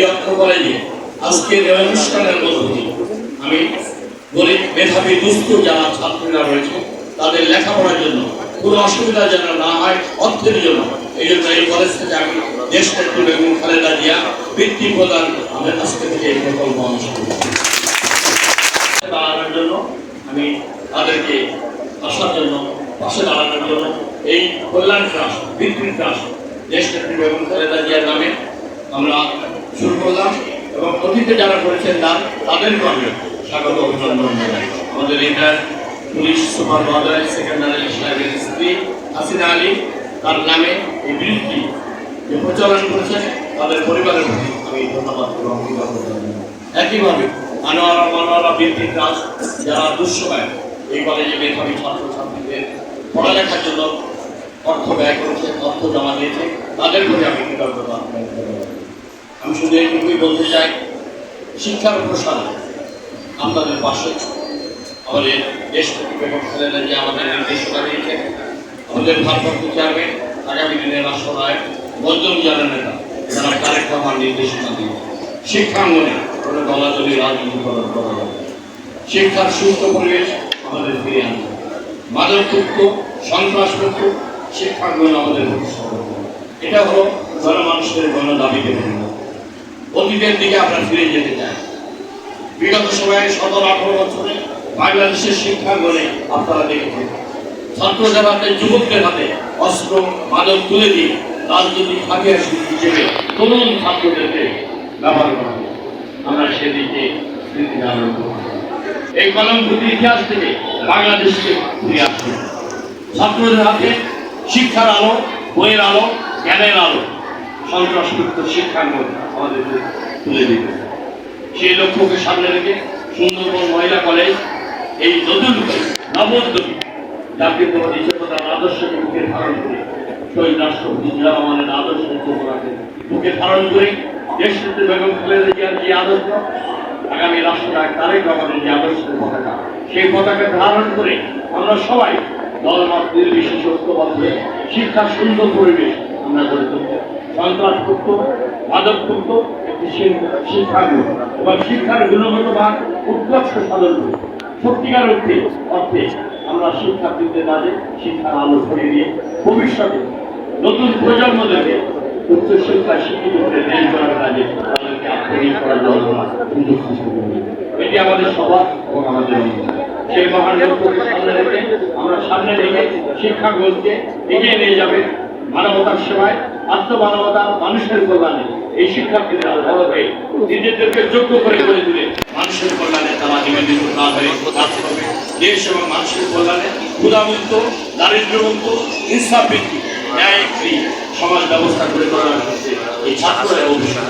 দিয়ে তাদের লেখাপড়ার জন্য কোনো অসুবিধা যেন না হয়, অর্থের জন্য। এই জন্য এই কলেজ থেকে আমি দেশ নেত্রী বেগম খালেদা জিয়া বৃত্তি প্রদান আমাদের আজকে থেকে এই প্রকল্প অনুষ্ঠিত দাঁড়ানোর জন্য আমি তাদেরকে আসার জন্য, পাশে দাঁড়ানোর জন্য এই কল্যাণ ট্রাস্ট, বৃত্তি ট্রাস্ট দেশ নেত্রী বেগম খালেদা জিয়ার নামে আমরা শুরু করলাম এবং অতীতে যারা করেছেন দান তাদেরকে আমি স্বাগত অভিনন্দন আমাদের এটার পুলিশ সুপার মহোদয় সেকেন্ডারি সাহেবের স্ত্রী হাসিনা আলী, তার নামে এই বৃত্তি যে প্রচলন করেছেন, তাদের পরিবারের প্রতি আমি ধন্যবাদ একইভাবে আনোয়ারা মানোয়ারা বৃত্তি ট্রাস্ট যারা দুঃসময় এই কলেজে মেধাবী ছাত্রছাত্রীদের পড়ালেখার জন্য অর্থ ব্যয় করেছে অর্থ জমা দিয়েছে তাদের প্রতি আমি কৃতজ্ঞতা। আমি শুধু এইটুকুই বলতে চাই, শিক্ষার প্রসার আপনাদের পাশে আমাদের দেশ বেগম খালেদা যে আমাদের নির্দেশনা দিয়েছে, আমাদের ভারপ্রাপ্ত চেয়ারম্যান আগামী দিনের রাষ্ট্রনায়ক বজন জানা নেতা, যারা তারেক রহমান নির্দেশনা দিয়েছে শিক্ষাঙ্গনে কোনো দলাদলি রাজনীতি করার করা না। শিক্ষার সুস্থ পরিবেশ আমাদের ফিরে আনতে হবে। মাদকমুক্ত সন্ত্রাসমুক্ত শিক্ষাঙ্গন আমাদের এটা হলো জনমানুষের গণ পরিণত অতীতের দিকে আমরা ফিরে যেতে চাই বিগত সময়ে সতেরো আঠারো বছরে বাংলাদেশের শিক্ষা শিক্ষাঙ্গনে আপনারা দেখেছেন ছাত্রদের হাতে যুবকদের হাতে অস্ত্র, মাদক তুলে দিয়ে রাজনৈতিক হাতিয়ার হিসেবে তরুণ ছাত্রদেরকে ব্যবহার করা। আমরা সেদিকে স্মৃতি ধারণ করব এই কলঙ্কিত ইতিহাস থেকে বাংলাদেশকে ফিরে আসতে হবে। ছাত্রদের হাতে শিক্ষার আলো, বইয়ের আলো, জ্ঞানের আলো সন্ত্রাসমুক্ত শিক্ষাঙ্গন আমাদেরকে তুলে দিতে সেই লক্ষ্যকে সামনে রেখে সুন্দরবন মহিলা কলেজ, এই নতুন নবোদ্যমী জাতীয়তাবাদী চেতনার আদর্শকে বুকে ধারণ করে, শহীদ রাষ্ট্রপতি জিয়া রহমানের আদর্শ চেতনাকে বুকে ধারণ করে দেশ নেত্রী বেগম খালেদা জিয়ার যে আদর্শ, আগামী রাষ্ট্রনায়ক তারেক রহমানের যে আদর্শের পতাকা, সেই পতাকা ধারণ করে আমরা সবাই দলমত নির্বিশেষে ঐক্যবদ্ধ শিক্ষার সুন্দর তুলব সন্ত্রাসমুক্ত মাদকমুক্ত একটি শিক্ষা- শিক্ষাঙ্গ এবং শিক্ষার গুণগত মান উৎকর্ষ সাধন করে। সত্যিকার অর্থে অর্থে আমরা শিক্ষার্থীদের মাঝে শিক্ষার আলো ছড়িয়ে দিয়ে ভবিষ্যতে নতুন প্রজন্মদেরকে উচ্চশিক্ষায় শিক্ষিত করে দেশ গড়ার কাজে তাদেরকে আত্মনিয়োগ করার জন্য সুযোগ সৃষ্টি করবে এটি আমাদের সবার এবং আমাদের সেই মহান লক্ষ্যকে সামনে রেখে আমরা সামনে রেখে শিক্ষাগুলোকে এগিয়ে নিয়ে যাবে। মানবতার সেবায়, আত্মমানবতা মানুষের কল্যাণে এই শিক্ষার্থীদের বড় হয়ে নিজেদেরকে যোগ্য করে গড়ে তুলে মানুষের কল্যাণে তারা নিবেদিত না হয়ে কাজ করবে দেশ এবং মানুষের কল্যাণে ক্ষুধামুক্ত দারিদ্রমুক্ত ইনসাফ ভিত্তিক ন্যায় সমাজ ব্যবস্থা করে তোলা ক্ষেত্রে এই ছাত্ররা অভিশাপ